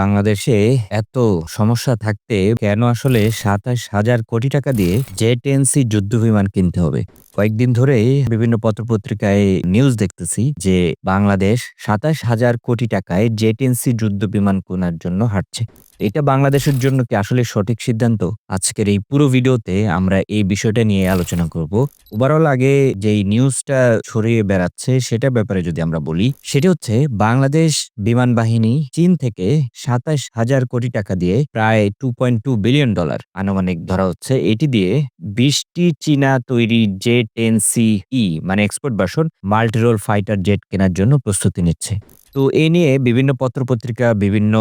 বাংলাদেশে এত সমস্যা থাকতে কেন আসলে সাতাশ হাজার কোটি টাকা দিয়ে জেট এনসি যুদ্ধ বিমান কিনতে হবে? কয়েকদিন ধরে বিভিন্ন পত্রপত্রিকায় নিউজ দেখতেছি যে বাংলাদেশ সাতাশ হাজার কোটি টাকায় জেট এনসি যুদ্ধ বিমান কেনার জন্য হাঁটছে। এটা বাংলাদেশের জন্য কি আসলে সঠিক সিদ্ধান্ত? আজকের এই পুরো ভিডিওতে আমরা এই বিষয়টা নিয়ে আলোচনা করব। ওভারঅল আগে যেই নিউজটা ছড়িয়ে বেড়াচ্ছে সেটা ব্যাপারে যদি আমরা বলি, সেটা হচ্ছে বাংলাদেশ বিমান বাহিনী চীন থেকে সাতাশ হাজার কোটি টাকা দিয়ে প্রায় two point two billion dollar আনুমানিক ধরা হচ্ছে। এটি দিয়ে বিশটি চীনা তৈরি জে টেন সি ই মানে এক্সপোর্ট বাসন মাল্টিরোল ফাইটার জেট কেনার জন্য প্রস্তুতি নিচ্ছে। তো এ নিয়ে বিভিন্ন পত্রপত্রিকা, বিভিন্ন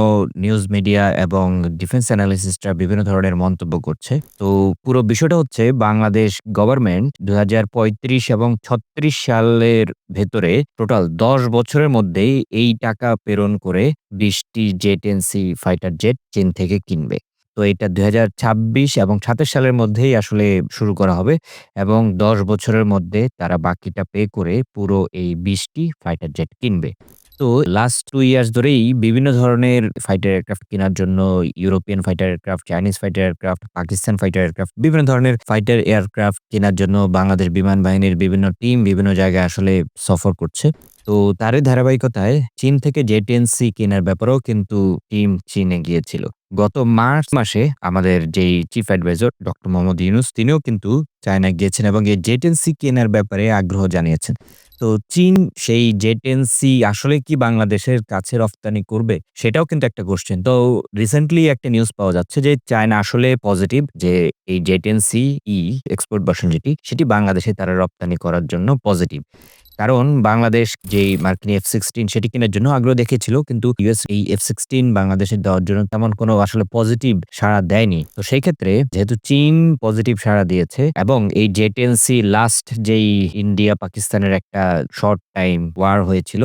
নিউজ মিডিয়া এবং ডিফেন্স অ্যানালিসিস্টরা বিভিন্ন ধরনের মন্তব্য করছে। তো পুরো বিষয়টা হচ্ছে বাংলাদেশ গভর্নমেন্ট দুই হাজার পঁয়ত্রিশ এবং ছত্রিশ সালের ভেতরে টোটাল দশ বছরের মধ্যেই এই টাকা প্রেরণ করে বিশটি জেট এনসি ফাইটার জেট চীন থেকে কিনবে। তো এটা দুই হাজার ছাব্বিশ এবং সাতাশ সালের মধ্যেই আসলে শুরু করা হবে এবং দশ বছরের মধ্যে তারা বাকিটা পে করে পুরো এই বিশটি ফাইটার জেট কিনবে। তো লাস্ট টু ইয়ার্স ধরেই বিভিন্ন ধরনের ফাইটার এয়ারক্রাফট কেনার জন্য European fighter aircraft Chinese fighter aircraft Pakistan fighter aircraft বিভিন্ন ধরনের ফাইটার এয়ারক্রাফট কেনার জন্য বাংলাদেশ বিমান বাহিনীর বিভিন্ন টিম বিভিন্ন জায়গায় আসলে সফর করছে। তো তারই ধারাবাহিকতায় চীন থেকে জেটেন্সি কেনার ব্যাপারেও কিন্তু টিম চীনে গিয়েছিল। গত মার্চ মাসে আমাদের যেই chief adviser doctor Mohammad Yunus, তিনিও কিন্তু চায়না গিয়েছেন এবং এই জেটেন্সি কেনার ব্যাপারে আগ্রহ জানিয়েছেন। তো চীন সেই জেটেন্সি আসলে কি বাংলাদেশের কাছে রফতানি করবে? সেটাও কিন্তু একটা কোশ্চেন তো রিসেন্টলি একটা নিউজ পাওয়া যাচ্ছে যে চায়না আসলে পজিটিভ যে এই জেটেন্সি ই এক্সপোর্ট বাসন যেটি, সেটি বাংলাদেশে তারা রপ্তানি করার জন্য পজিটিভ কারণ বাংলাদেশ যে মার্কিন এফ সিক্সটিন সেটি কেনার জন্য আগ্রহ দেখেছিল কিন্তু ইউএস এই এফ সিক্সটিন বাংলাদেশে দেওয়ার জন্য তেমন কোনো আসলে পজিটিভ সাড়া দেয়নি। তো সেই ক্ষেত্রে যেহেতু চীন পজিটিভ সাড়া দিয়েছে এবং এই জেটেন্সি লাস্ট যেই ইন্ডিয়া পাকিস্তানের একটা শর্ট টাইম ওয়ার হয়েছিল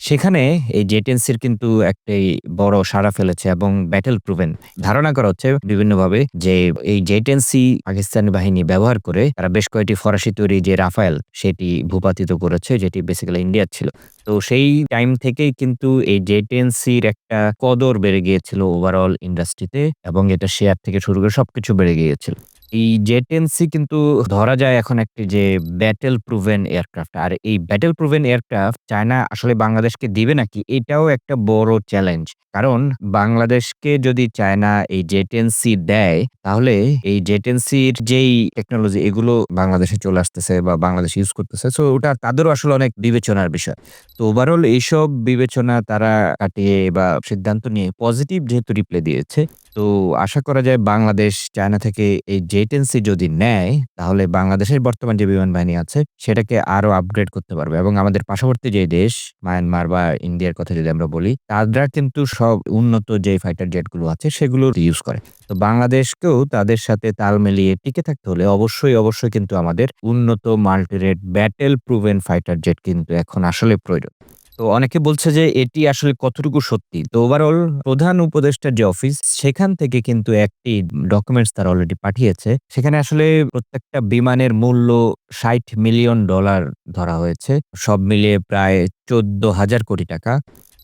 সেখানে এই জেটেন্সির কিন্তু একটি বড় সাড়া ফেলেছে এবং ব্যাটেল প্রুভেন ধারণা করা হচ্ছে বিভিন্নভাবে যে এই জেটেন্সি পাকিস্তানি বাহিনী ব্যবহার করে তারা বেশ কয়েকটি ফরাসি তৈরি যে রাফায়েল সেটি ভূপাতিত করেছে, যেটি বেসিক্যালি ইন্ডিয়ার ছিল। তো সেই টাইম থেকেই কিন্তু এই জেটেন্সির একটা কদর বেড়ে গিয়েছিল ওভারঅল ইন্ডাস্ট্রিতে এবং এটা শেয়ার থেকে শুরু করে সবকিছু বেড়ে গিয়েছিল। এই জেটেন্সি কিন্তু ধরা যায় এখন একটি যে ব্যাটেল প্রুভেন এয়ারক্রাফট আর এই ব্যাটেল প্রুভেন এয়ারক্রাফট চায়না আসলে বাংলাদেশকে দিবে নাকি, এটাও একটা বড় চ্যালেঞ্জ কারণ বাংলাদেশকে যদি চায়না এই জেটেন্সি দেয়, তাহলে এই জেটেন্সির যেই টেকনোলজি এগুলো বাংলাদেশে চলে আসতেছে বা বাংলাদেশ ইউজ করতেছে। সো ওটা তাদেরও আসলে অনেক বিবেচনার বিষয়। তো ওভারঅল এইসব বিবেচনা তারা কাটিয়ে বা সিদ্ধান্ত নিয়ে পজিটিভ যেহেতু রিপ্লাই দিয়েছে তো আশা করা যায় বাংলাদেশ চায়না থেকে এই জেটেন্সি যদি নেয়, তাহলে বাংলাদেশের বর্তমান যে বিমান বাহিনী আছে, সেটাকে আরও আপগ্রেড করতে পারবে। এবং আমাদের পার্শ্ববর্তী যে দেশ মায়ানমার বা ইন্ডিয়ার কথা যদি আমরা বলি, তারা কিন্তু সব উন্নত যে ফাইটার জেটগুলো আছে, সেগুলো ইউজ করে। তো বাংলাদেশকেও তাদের সাথে তাল মিলিয়ে টিকে থাকতে হলে অবশ্যই অবশ্যই কিন্তু আমাদের উন্নত multirole battle proven fighter jet কিন্তু এখন আসলে প্রয়োজন। তো অনেকে বলছে যে এটি আসলে কতটুকু সত্যি? তো ওভারঅল প্রধান উপদেষ্টার যে অফিস সেখান থেকে কিন্তু একটি ডকুমেন্টস তারা অলরেডি পাঠিয়েছে। সেখানে আসলে প্রত্যেকটা বিমানের মূল্য ষাট মিলিয়ন ডলার ধরা হয়েছে। সব মিলিয়ে প্রায় চোদ্দ হাজার কোটি টাকা।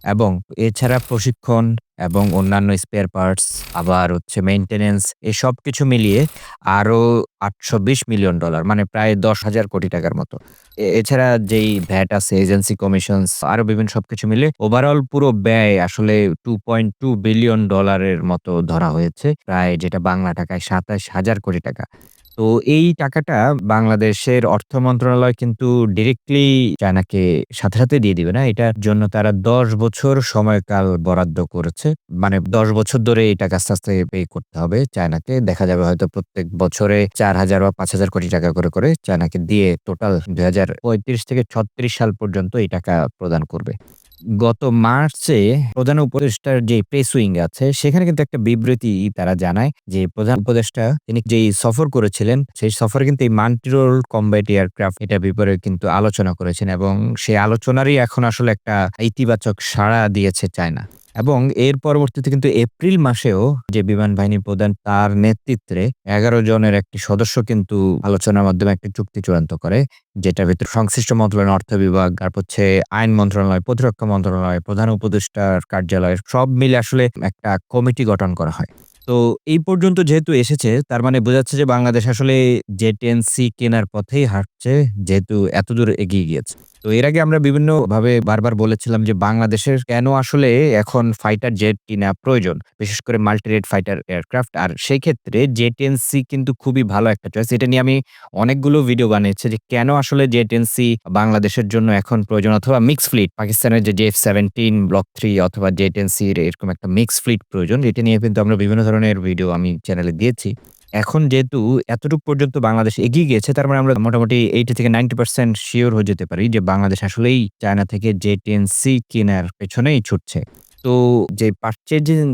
এবং এছাড়া প্রশিক্ষণ এবং অন্যান্য স্পেয়ার পার্টস আবার হচ্ছে মেইনটেনেন্স এ সব কিছু মিলিয়ে আরও আটশো বিশ মিলিয়ন ডলার মানে প্রায় দশ হাজার কোটি টাকার মতো। এছাড়া যেই ভ্যাট আছে এজেন্সি কমিশনস আরও বিভিন্ন সবকিছু মিলে ওভারঅল পুরো ব্যয় আসলে টু পয়েন্ট টু বিলিয়ন ডলারের মতো ধরা হয়েছে, প্রায় যেটা বাংলা টাকায় সাতাশ হাজার কোটি টাকা। তো এই টাকাটা বাংলাদেশের অর্থ মন্ত্রণালয় কিন্তু ডিরেক্টলি চায়নাকে সাথে সাথে দিয়ে দিবে না। এটার জন্য তারা দশ বছর সময়কাল বরাদ্দ করেছে। মানে দশ বছর ধরে এই টাকা আস্তে আস্তে পে করতে হবে চায়নাকে। দেখা যাবে হয়তো প্রত্যেক বছরে চার হাজার বা পাঁচ হাজার কোটি টাকা করে করে চায়নাকে দিয়ে টোটাল দুই হাজার পঁয়ত্রিশ থেকে ছত্রিশ সাল পর্যন্ত এই টাকা প্রদান করবে। গত মার্চে প্রধান উপদেষ্টার যে প্রেস উইং আছে, সেখানে কিন্তু একটা বিবৃতি তারা জানায় যে প্রধান উপদেষ্টা তিনি যেই সফর করেছিলেন, সেই সফরে কিন্তু এই মান্টিরোল কম্ব্যাট এয়ারক্রাফট এটা ব্যাপারে কিন্তু আলোচনা করেছেন এবং সেই আলোচনারই এখন আসলে একটা ইতিবাচক সাড়া দিয়েছে চায়না। এবং এর পরবর্তীতে কিন্তু এপ্রিল মাসেও যে বিমান বাহিনী প্রধান তার নেতৃত্বে ১১ জনের একটি সদস্য কিন্তু আলোচনার মাধ্যমে একটি চুক্তি চূড়ান্ত করে। যেটার ভিতরে সংশ্লিষ্ট মন্ত্রণালয়, অর্থ বিভাগ, তারপর হচ্ছে আইন মন্ত্রণালয়, প্রতিরক্ষা মন্ত্রণালয়, প্রধান উপদেষ্টার কার্যালয় সব মিলে আসলে একটা কমিটি গঠন করা হয়। তো এই পর্যন্ত যেহেতু এসেছে তার মানে বোঝাচ্ছে যে বাংলাদেশ আসলে জেট-এনসি কেনার পথেই হাঁটছে যেহেতু এতদূর এগিয়ে গিয়েছে। তো এর আগে আমরা বিভিন্নভাবে বারবার বলেছিলাম যে বাংলাদেশের কেন আসলে এখন ফাইটার জেট কিনা প্রয়োজন। বিশেষ করে মাল্টি রেট ফাইটার এয়ারক্রাফট। আর সেই ক্ষেত্রে জেট-এনসি কিন্তু খুবই ভালো একটা চয়েস। এটা নিয়ে আমি অনেকগুলো ভিডিও বানিয়েছি যে কেন আসলে জেট-এনসি বাংলাদেশের জন্য এখন প্রয়োজন অথবা মিক্স ফ্লিট পাকিস্তানের যে জেএফ-17 ব্লক থ্রি অথবা জেট-এনসির এরকম একটা মিক্স ফ্লিট প্রয়োজন। এটা নিয়ে কিন্তু আমরা বিভিন্ন ধরনের ভিডিও আমি চ্যানেলে দিয়েছি। এখন যেহেতু এতটুকু পর্যন্ত বাংলাদেশ এগিয়ে গিয়েছে, তার মানে আমরা মোটামুটি 80 থেকে নাইনটি পার্সেন্ট শিওর হয়ে যেতে পারি যে বাংলাদেশ আসলেই চায়না থেকে জে টেন সি কেনার পেছনেই ছুটছে। তো যে পারচেজিং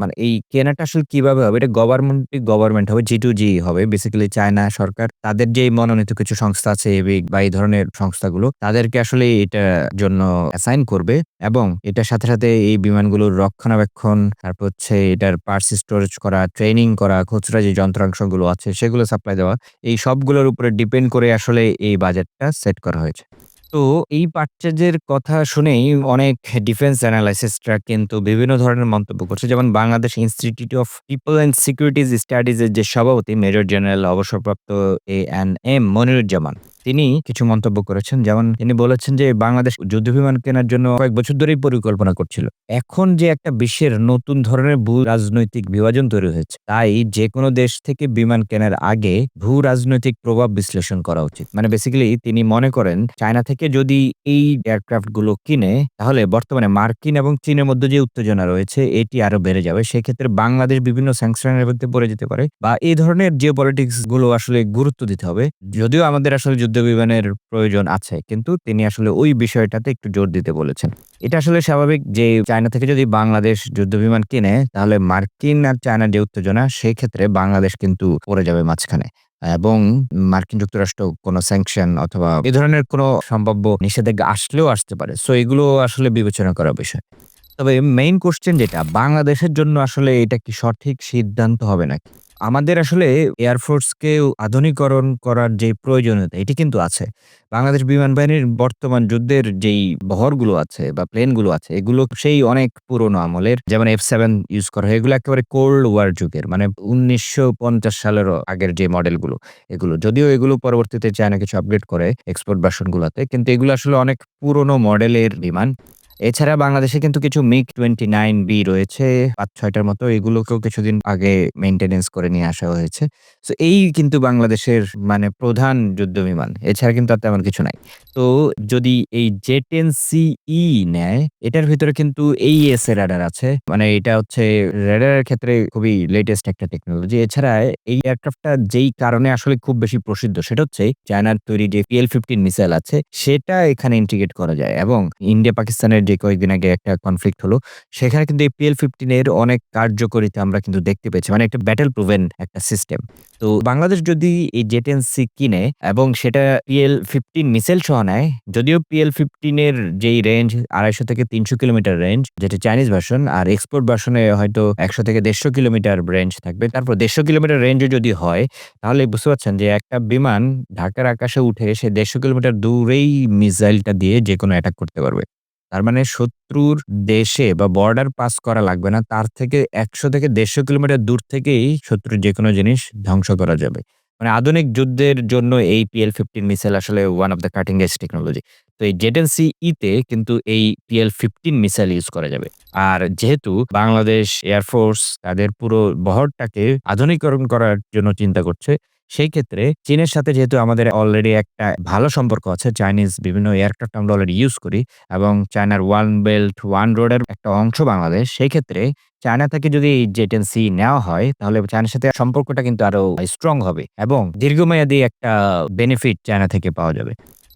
মানে এই কেনাটা আসলে কীভাবে হবে? এটা গভর্নমেন্ট গভর্নমেন্ট হবে, জি টু জি হবে। বেসিক্যালি চায়না সরকার তাদের যে মনোনীত কিছু সংস্থা আছে এবিক বা এই ধরনের সংস্থাগুলো তাদেরকে আসলে এটার জন্য অ্যাসাইন করবে এবং এটার সাথে, সাথে এই বিমানগুলোর রক্ষণাবেক্ষণ, তারপর হচ্ছে এটার পার্স স্টোরেজ করা, ট্রেনিং করা, খুচরা যে যন্ত্রাংশগুলো আছে সেগুলো সাপ্লাই দেওয়া। এই সবগুলোর উপরে ডিপেন্ড করে আসলে এই বাজেটটা সেট করা হয়েছে। তো এই পারচেজের কথা শুনেই অনেক ডিফেন্স অ্যানালাইসিসরা কিন্তু বিভিন্ন ধরনের মন্তব্য করছে। যেমন Bangladesh institute of people and securities স্টাডিজের যে সভাপতি মেজর জেনারেল অবসরপ্রাপ্ত এ এন এম মনিরুজ্জামান তিনি কিছু মন্তব্য করেছেন। যেমন তিনি বলেছেন যে, বাংলাদেশ যুদ্ধবিমান কেনার জন্য কয়েক বছর ধরেই পরিকল্পনা করছিল। এখন যে একটা বিশ্বের নতুন ধরনের ভূ-রাজনৈতিক বিভাজন তৈরি হয়েছে। তাই যেকোনো দেশ থেকে বিমান কেনার আগে ভূ-রাজনৈতিক প্রভাব বিশ্লেষণ করা উচিত। মানে বেসিক্যালি তিনি মনে করেন, চায়না থেকে যদি এই এয়ারক্রাফটগুলো কিনে, তাহলে বর্তমানে মার্কিন এবং চীনের মধ্যে যে উত্তেজনা রয়েছে, এটি আরও বেড়ে যাবে। সেক্ষেত্রে বাংলাদেশ বিভিন্ন স্যাংশন এর মধ্যে পড়ে যেতে পারে বা এই ধরনের জিওপলিটিক্সগুলো আসলে গুরুত্ব দিতে হবে। যদিও আমাদের আসলে যুদ্ধ বিমানের প্রয়োজন আছে। কিন্তু তিনি আসলে ওই বিষয়টাতে একটু জোর দিতে বলেছেন। এটা আসলে স্বাভাবিক যে চায়না থেকে যদি বাংলাদেশ যুদ্ধবিমান কিনে, তাহলে মার্কিন আর চায়নার যে উত্তেজনা, সেক্ষেত্রে বাংলাদেশ কিন্তু পড়ে যাবে মাঝখানে। এবং মার্কিন যুক্তরাষ্ট্র কোনো স্যাংশন অথবা এ ধরনের কোনো সম্ভাব্য নিষেধাজ্ঞা আসলেও আসতে পারে। সো এগুলো আসলে বিবেচনা করার বিষয়। তবে মেইন কোশ্চেন যেটা, বাংলাদেশের জন্য আসলে এটা কি সঠিক সিদ্ধান্ত হবে নাকি? আমাদের আসলে এয়ারফোর্সকে আধুনিকরণ করার যে প্রয়োজনীয়তা, এটি কিন্তু আছে। বাংলাদেশ বিমান বাহিনীর বর্তমান যুদ্ধের যেই বহরগুলো আছে বা প্লেনগুলো আছে, এগুলো সেই অনেক পুরনো আমলের। যেমন এফ সেভেন ইউজ করা হয়। এগুলো একেবারে কোল্ড ওয়ার যুগের মানে ১৯৫০ সালেরও আগের যে মডেলগুলো, এগুলো। যদিও এগুলো পরবর্তীতে চায়না কিছু আপগ্রেড করে এক্সপোর্ট ভার্সন গুলাতে। কিন্তু এগুলো আসলে অনেক পুরনো মডেলের বিমান। এছাড়া বাংলাদেশে কিন্তু কিছু মিগ-29 বি রয়েছে ৫-৬ মতো। এগুলোকেও কিছুদিন আগে মেইনটেন্যান্স করে নিয়ে আসা হয়েছে। তো এই কিন্তু বাংলাদেশের মানে প্রধান যুদ্ধ বিমান। এছাড়া কিন্তু আর তেমন কিছু নাই। তো, যদি এই জেট-এনসি-ই নেয়, এটার ভিতরে কিন্তু AESA রাডার আছে। মানে এটা হচ্ছে রাডারের ক্ষেত্রে খুবই লেটেস্ট একটা টেকনোলজি। এছাড়া এই এয়ারক্রাফটটা যেই কারণে আসলে খুব বেশি প্রসিদ্ধ, সেটা হচ্ছে চায়নার তৈরি যে PL-15 মিসাইল আছে, সেটা এখানে ইন্টিগ্রেট করা যায় এবং ইন্ডিয়া পাকিস্তানের কয়েকদিন আগে একটা কনফ্লিক্ট হলো সেখানে কিন্তু এই PL-15 এর অনেক কার্যকরিতা আমরা কিন্তু দেখতে পেয়েছি। মানে একটা ব্যাটেল প্রুভেন একটা সিস্টেম। তো বাংলাদেশ যদি এই জেট-এনসি কিনে এবং সেটা PL-15 মিসাইল সহ নেয়, যদিও PL-15 এর যেই রেঞ্জ ২৫০ থেকে ৩০০ কিলোমিটার রেঞ্জ যেটা চাইনিজ ভার্সন আর এক্সপোর্ট ভার্সনে হয়তো ১০০ থেকে ১৫০ কিলোমিটার রেঞ্জ থাকবে। তারপর ১৫০ কিলোমিটার রেঞ্জও যদি হয় তাহলে বুঝতে পারছেন যে একটা বিমান ঢাকার আকাশে উঠে সে ১৫০ কিলোমিটার দূরেই মিসাইলটা দিয়ে যেকোনো অ্যাটাক করতে পারবে। তার মানে শত্রুর দেশে বা বর্ডার পাস করা লাগবে না। তার থেকে ১০০ থেকে ১৫০ কিলোমিটার দূর থেকেই শত্রুর যেকোনো জিনিস ধ্বংস করা যাবে। মানে আধুনিক যুদ্ধের জন্য এই PL-15 মিসাইল আসলে one of the cutting edge technology. তো এই জেট-এনসি-ই তে কিন্তু এই PL-15 মিসাইল ইউজ করা যাবে। আর যেহেতু বাংলাদেশ এয়ারফোর্স তাদের পুরো বহরটাকে আধুনিকরণ করার জন্য চিন্তা করছে সেই ক্ষেত্রে চীনের সাথে যেহেতু আমাদের অলরেডি একটা ভালো সম্পর্ক আছে। চাইনিজ বিভিন্ন এয়ারক্রাফট আমরা অলরেডি ইউজ করি এবং চায়নার ওয়ান বেল্ট ওয়ান রোডের একটা অংশ বাংলাদেশ। সেই ক্ষেত্রে চায়না থেকে যদি জেটেন্সি নেওয়া হয়, তাহলে চায়নার সাথে সম্পর্কটা কিন্তু আরও স্ট্রং হবে এবং দীর্ঘমেয়াদী একটা বেনিফিট চায়না থেকে পাওয়া যাবে।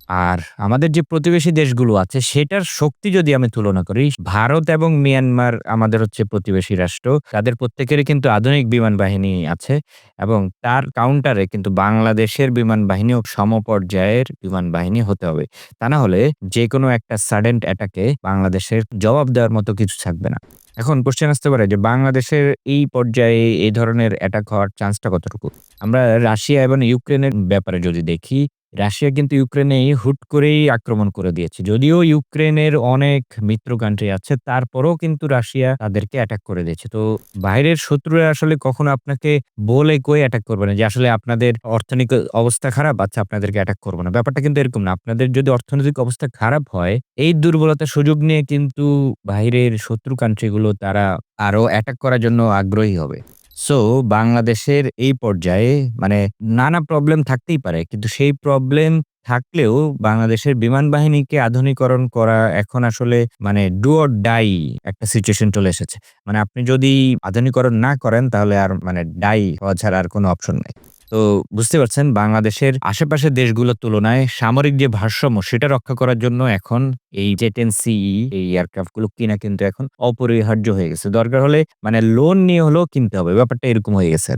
আর আমাদের যে প্রতিবেশী দেশগুলো আছে সেটার শক্তি যদি আমি তুলনা করি, ভারত এবং মিয়ানমার আমাদের হচ্ছে প্রতিবেশী রাষ্ট্র। তাদের প্রত্যেকেরই কিন্তু আধুনিক বিমান বাহিনী আছে এবং তার কাউন্টারে কিন্তু বাংলাদেশের বিমান বাহিনীও সমপর্যায়ের বিমান বাহিনী হতে হবে। তা না হলে যে কোনো একটা সাডেন্ট অ্যাটাকে বাংলাদেশের জবাব দেওয়ার মতো কিছু থাকবে না। এখন কোয়েশ্চেন আসতে পারে যে বাংলাদেশের এই পর্যায়ে এই ধরনের অ্যাটাক হওয়ার চান্সটা কতটুকু? আমরা রাশিয়া এবং ইউক্রেনের ব্যাপারে যদি দেখি, রাশিয়া কিন্তু ইউক্রেনে হুট করেই আক্রমণ করে দিয়েছে। যদিও ইউক্রেনের অনেক মিত্র কান্ট্রি আছে, তারপরেও কিন্তু রাশিয়া তাদেরকে অ্যাটাক করে দিয়েছে। তো বাইরের শত্রুরা আসলে কখনো আপনাকে বলে কই অ্যাটাক করবে না যে আসলে আপনাদের অর্থনৈতিক অবস্থা খারাপ, আচ্ছা আপনাদেরকে অ্যাটাক করব না। ব্যাপারটা কিন্তু এরকম না। আপনাদের যদি অর্থনৈতিক অবস্থা খারাপ হয়, এই দুর্বলতার সুযোগ নিয়ে কিন্তু বাইরের শত্রু কান্ট্রিগুলো তারা আরও অ্যাটাক করার জন্য আগ্রহী হবে। সো বাংলাদেশের এই পর্যায়ে মানে নানা প্রবলেম থাকতেই পারে। কিন্তু সেই প্রবলেম থাকলেও বাংলাদেশের বিমান বাহিনীকে আধুনিকরণ করা এখন আসলে মানে ডু অর ডাই একটা সিচুয়েশন চলে এসেছে। মানে আপনি যদি আধুনিকরণ না করেন তাহলে আর মানে ডাই হওয়া ছাড়া আর কোনো অপশন নাই। তো বুঝতে পারছেন বাংলাদেশের আশেপাশের দেশগুলোর তুলনায় সামরিক যে ভারসাম্য সেটা রক্ষা করার জন্য এখন এই যে 10CE এই এয়ারক্রাফটগুলো কিনা কিন্তু এখন অপরিহার্য হয়ে গেছে। দরকার হলে মানে লোন নিয়ে হলেও কিনতে হবে। ব্যাপারটা এরকম হয়ে গেছে।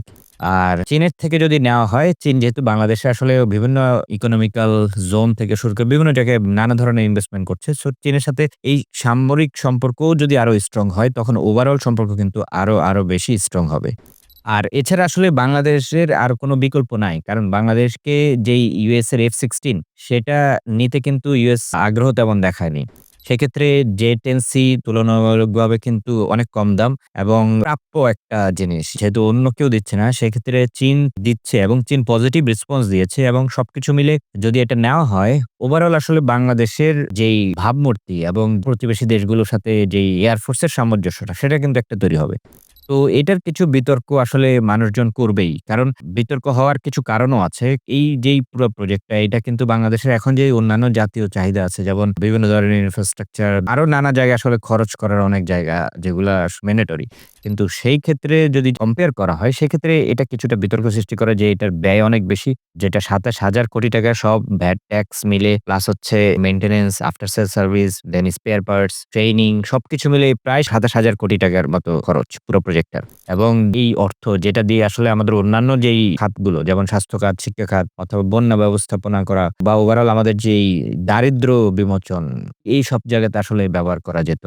আর চীনের থেকে যদি নেওয়া হয়, চীন যেহেতু বাংলাদেশে আসলে বিভিন্ন ইকোনমিক্যাল জোন থেকে শুরু করে বিভিন্ন জায়গায় নানা ধরনের ইনভেস্টমেন্ট করছে। সো চীনের সাথে এই সামরিক সম্পর্কও যদি আরও স্ট্রং হয় তখন ওভারঅল সম্পর্ক কিন্তু আরও, আরও বেশি স্ট্রং হবে। আর এছাড়া আসলে বাংলাদেশের আর কোনো বিকল্প নাই। কারণ বাংলাদেশকে যেই ইউএস এর F-16 সেটা নিতে কিন্তু ইউএস আগ্রহ তেমন দেখায়নি। সেক্ষেত্রে J-10C তুলনামূলকভাবে কিন্তু অনেক কম দাম এবং প্রাপ্য একটা জিনিস। যেহেতু অন্য কেউ দিচ্ছে না, সেক্ষেত্রে চীন দিচ্ছে এবং চীন পজিটিভ রেসপন্স দিয়েছে এবং সবকিছু মিলে যদি এটা নেওয়া হয় ওভারঅল আসলে বাংলাদেশের যেই ভাবমূর্তি এবং প্রতিবেশী দেশগুলোর সাথে যেই এয়ারফোর্স এর সামঞ্জস্যটা, সেটা কিন্তু একটা তৈরি হবে। তো এটার কিছু বিতর্ক আসলে মানুষজন করবেই। কারণ বিতর্ক হওয়ার কিছু কারণও আছে। এই যেই পুরো প্রজেক্টটা এটা কিন্তু বাংলাদেশের এখন যে অন্যান্য জাতীয় চাহিদা আছে, যেমন বিভিন্ন ধরনের ইনফ্রাস্ট্রাকচার আরও নানা জায়গায় আসলে খরচ করার অনেক জায়গা যেগুলা ম্যান্ডেটরি। কিন্তু সেই ক্ষেত্রে যদি কম্পেয়ার করা হয় সেক্ষেত্রে এটা কিছুটা বিতর্ক সৃষ্টি করে যে এটার ব্যয় অনেক বেশি। যেটা ৳২৭,০০০ কোটি টাকা সব ভ্যাট ট্যাক্স মিলে প্লাস হচ্ছে maintenance, after sale service, then spare parts, training সবকিছু মিলে প্রায় ৳২৭,০০০ কোটি টাকার মতো খরচ পুরো প্রজেক্টটার। এবং এই অর্থ যেটা দিয়ে আসলে আমাদের অন্যান্য যেই খাতগুলো যেমন স্বাস্থ্য খাত, শিক্ষা খাত অথবা বন্যা ব্যবস্থাপনা করা বা ওভারঅল আমাদের যেই দারিদ্র বিমোচন এই সব জায়গাতে আসলে ব্যবহার করা যেত।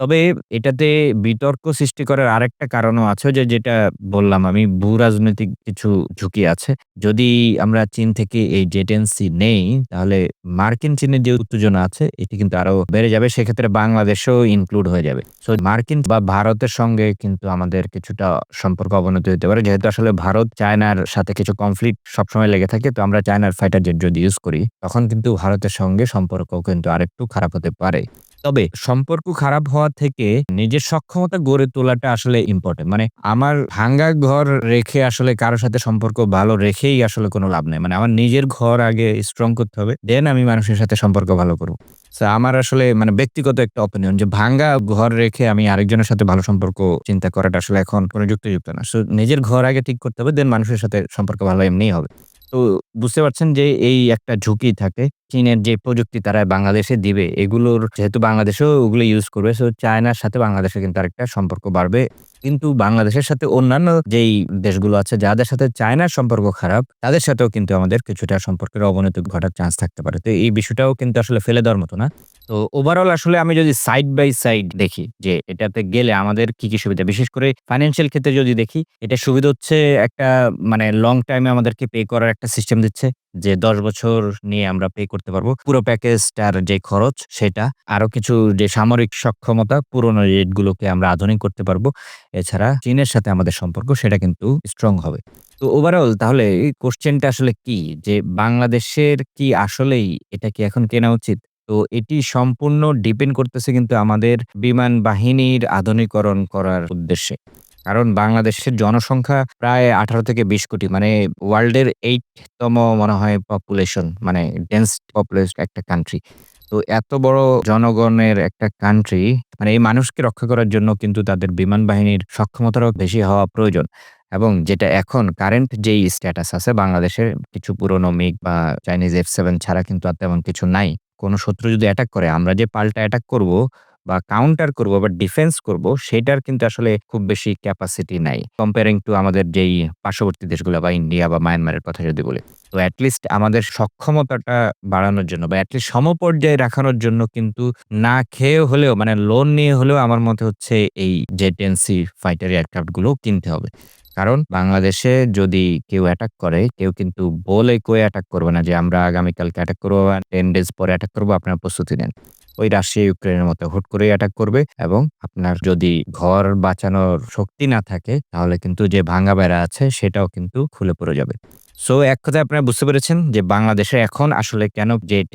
তবে এটাতে বিতর্ক সৃষ্টি করার আরেকটা কারণও আছে যে, যেটা বললাম আমি, ভূ-রাজনৈতিক কিছু ঝুঁকি আছে। যদি আমরা চীন থেকে এই J-10C নেই, তাহলে মার্কিন চীনের যে উত্তেজনা আছে, এটি কিন্তু আরও বেড়ে যাবে। সেক্ষেত্রে বাংলাদেশও ইনক্লুড হয়ে যাবে। সো মার্কিন বা ভারতের সঙ্গে কিন্তু আমাদের কিছুটা সম্পর্ক অবনতি হতে পারে। যেহেতু আসলে ভারত চায়নার সাথে কিছু কনফ্লিক্ট সবসময় লেগে থাকে। তো আমরা চায়নার ফাইটার জেট যদি ইউজ করি, তখন কিন্তু ভারতের সঙ্গে সম্পর্ক কিন্তু আরেকটু খারাপ হতে পারে। তবে সম্পর্ক খারাপ হওয়া থেকে নিজের সক্ষমতা গড়ে তোলাটা আসলে ইম্পোর্টেন্ট। মানে আমার ভাঙ্গা ঘর রেখে আসলে কারও সাথে সম্পর্ক ভালো রেখেই আসলে কোনো লাভ নাই। মানে আমার নিজের ঘর আগে স্ট্রং করতে হবে। দেন আমি মানুষের সাথে সম্পর্ক ভালো করব আমার আসলে মানে ব্যক্তিগত একটা ওপিনিয়ন যে ভাঙ্গা ঘর রেখে আমি আরেকজনের সাথে ভালো সম্পর্ক চিন্তা করাটা আসলে এখন কোনো যুক্তিযুক্ত না। নিজের ঘর আগে ঠিক করতে হবে দেন মানুষের সাথে সম্পর্ক ভালো এমনিই হবে। তো বুঝতে পারছেন যে এই একটা ঝুঁকি থাকে। চীনের যে প্রযুক্তি তারা বাংলাদেশে দিবে, এগুলোর যেহেতু বাংলাদেশেও ওগুলো ইউজ করবে। সো চায়নার সাথে বাংলাদেশে কিন্তু আরেকটা সম্পর্ক বাড়বে। কিন্তু বাংলাদেশের সাথে অন্যান্য যেই দেশগুলো আছে, যাদের সাথে চায়নার সম্পর্ক খারাপ, তাদের সাথেও কিন্তু আমাদের কিছুটা সম্পর্কের অবনতি ঘটার চান্স থাকতে পারে। তো এই বিষয়টাও কিন্তু আসলে ফেলে দেওয়ার মতো না। তো ওভারঅল আসলে আমি যদি সাইড বাই সাইড দেখি যে এটাতে গেলে আমাদের কি, কি সুবিধা? বিশেষ করে ফাইন্যান্সিয়াল ক্ষেত্রে যদি দেখি এটা সুবিধা হচ্ছে একটা মানে লং টাইম আমাদেরকে পে করার একটা সিস্টেম দিচ্ছে। যে ১০ বছর নিয়ে আমরা পে করতে পারব। পুরো প্যাকেজটার যে খরচ সেটা। আরও কিছু যে সামরিক সক্ষমতা পুরনো জেটগুলোকে আমরা আধুনিক করতে পারব। এছাড়া চীনের সাথে আমাদের সম্পর্ক সেটা কিন্তু স্ট্রং হবে। তো ওভারঅল তাহলে কোয়েশ্চেনটা আসলে কি? যে বাংলাদেশের কি আসলেই এটা কি এখন কেনা উচিত? তো এটি সম্পূর্ণ ডিপেন্ড করতেছে কিন্তু আমাদের বিমান বাহিনীর আধুনিকরণ করার উদ্দেশ্যে। কারণ বাংলাদেশের জনসংখ্যা প্রায় ১৮ থেকে ২০ কোটি মানে ওয়ার্ল্ডের 8 তম মনে হয় পপুলেশন মানে ডেন্স পপুলেশন একটা কান্ট্রি। তো এত বড় জনগণের একটা কান্ট্রি মানে এই মানুষকে রক্ষা করার জন্য কিন্তু তাদের বিমান বাহিনীর সক্ষমতারও বেশি হওয়া প্রয়োজন। এবং যেটা এখন কারেন্ট যেই স্ট্যাটাস আছে, বাংলাদেশের কিছু পুরনো মিগ বা চাইনিজ এফ সেভেন ছাড়া কিন্তু আর তেমন কিছু নাই। কোনো শত্রু যদি অ্যাটাক করে, আমরা যে পাল্টা অ্যাটাক করব বা কাউন্টার করব বা ডিফেন্স করব, সেটার কিন্তু আসলে খুব বেশি ক্যাপাসিটি নাই। কম্পেয়ারিং টু আমাদের যেই পার্শ্ববর্তী দেশগুলো বা ইন্ডিয়া বা মায়ানমারের কথা যদি বলি। তো অ্যাটলিস্ট আমাদের সক্ষমতাটা বাড়ানোর জন্য বা অ্যাটলিস্ট লিস্ট সমপর্যায়ে রাখানোর জন্য কিন্তু না খেয়ে হলেও মানে লোন নিয়ে হলেও আমার মতে হচ্ছে এই জেট এনসি ফাইটার এয়ারক্রাফটগুলো কিনতে হবে। কারণ বাংলাদেশে যদি কেউ অ্যাটাক করে, কেউ কিন্তু বলে কয়ে অ্যাটাক করবে না যে আমরা আগামীকালকে অ্যাটাক করব বা 10 ডেজ পরে অ্যাটাক করব, আপনারা প্রস্তুতি নেন। ওই রাশিয়া ইউক্রেনের মতো হুট করেই অ্যাটাক করবে এবং আপনার যদি ঘর বাঁচানোর শক্তি না থাকে, তাহলে কিন্তু যে ভাঙা বেড়া আছে, সেটাও কিন্তু খুলে পড়ে যাবে। সো এক কথায় আপনারা বুঝতে পেরেছেন যে বাংলাদেশে এখন আসলে কেন জেট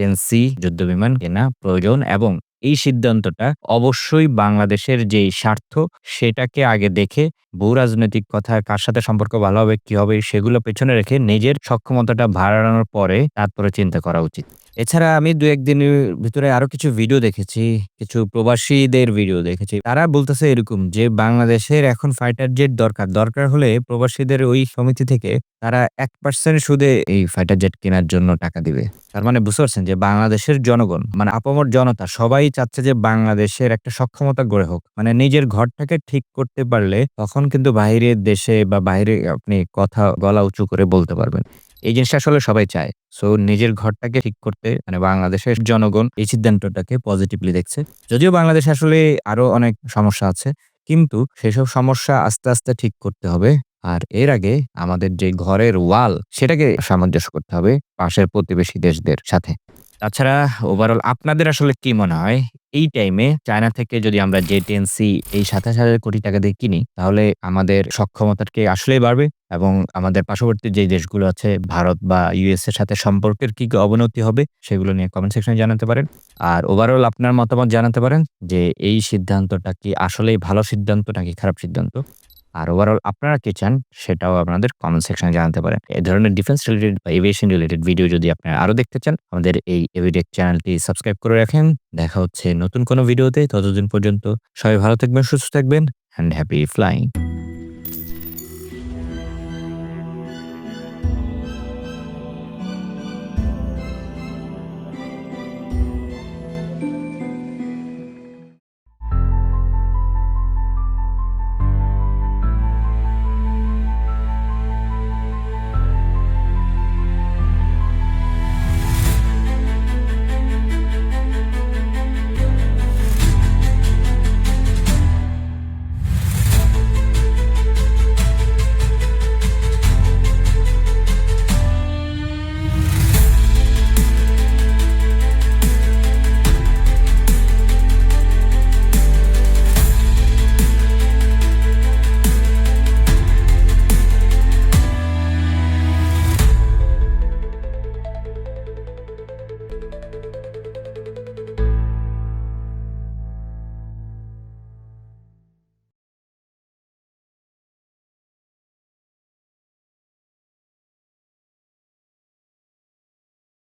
যুদ্ধ বিমান কেনা প্রয়োজন এবং এই সিদ্ধান্তটা অবশ্যই বাংলাদেশের যেই স্বার্থ সেটাকে আগে দেখে ভূ-রাজনৈতিক কথা কার সাথে সম্পর্ক ভালো হবে, কি হবে সেগুলো পেছনে রেখে নিজের সক্ষমতাটা বাড়ানোর পরে তারপরে চিন্তা করা উচিত। এছাড়া আমি ২-১ দিনের ভিতরে আরও কিছু ভিডিও দেখেছি, কিছু প্রবাসীদের ভিডিও দেখেছি। তারা বলতেছে এরকম যে বাংলাদেশের এখন ফাইটার জেট দরকার। দরকার হলে প্রবাসীদের ওই সমিতি থেকে তারা এক পার্সেন্ট সুদে এই ফাইটার জেট কেনার জন্য টাকা দিবে। তার মানে বুঝতে পারছেন যে বাংলাদেশের জনগণ মানে আপামর জনতা সবাই চাচ্ছে যে বাংলাদেশের একটা সক্ষমতা গড়ে হোক। মানে নিজের ঘরটাকে ঠিক করতে পারলে তখন কিন্তু বাহিরের দেশে বা বাইরে আপনি কথা গলা উঁচু করে বলতে পারবেন। এই জিনিসটা আসলে সবাই চায়। সো নিজের ঘরটাকে ঠিক করতে মানে বাংলাদেশের জনগণ এই সিদ্ধান্তটাকে পজিটিভলি দেখছে। যদিও বাংলাদেশে আসলে আরও অনেক সমস্যা আছে। কিন্তু সেসব সমস্যা আস্তে, আস্তে ঠিক করতে হবে। আর এর আগে আমাদের যে ঘরের ওয়াল সেটাকে সামঞ্জস্য করতে হবে পাশের প্রতিবেশী দেশদের সাথে। তাছাড়া ওভারঅল আপনাদের আসলে কি মনে হয় এই টাইমে চায়না থেকে যদি আমরা জেট এনসি এই ২৭,০০০ কোটি টাকা দিয়ে কিনি তাহলে আমাদের সক্ষমতা কি আসলেই বাড়বে? এবং আমাদের পার্শ্ববর্তী যে দেশগুলো আছে ভারত বা ইউএস এর সাথে সম্পর্কের কি, কি অবনতি হবে সেগুলো নিয়ে কমেন্ট সেকশনে জানাতে পারেন। আর ওভারঅল আপনার মতামত জানাতে পারেন যে এই সিদ্ধান্তটা কি আসলেই ভালো সিদ্ধান্ত নাকি খারাপ সিদ্ধান্ত? আর ওভারঅল আপনারা কি চান সেটাও আপনাদের কমেন্ট সেকশনে জানাতে পারেন। এই ধরনের ডিফেন্স রিলেটেড বা এভিয়েশন রিলেটেড ভিডিও যদি আপনারা আরও দেখতে চান আমাদের এই এভিডেক চ্যানেলটি সাবস্ক্রাইব করে রাখেন। দেখা হচ্ছে নতুন কোনো ভিডিওতে। ততদিন পর্যন্ত সবাই ভালো থাকবেন, সুস্থ থাকবেন অ্যান্ড হ্যাপি ফ্লাইং।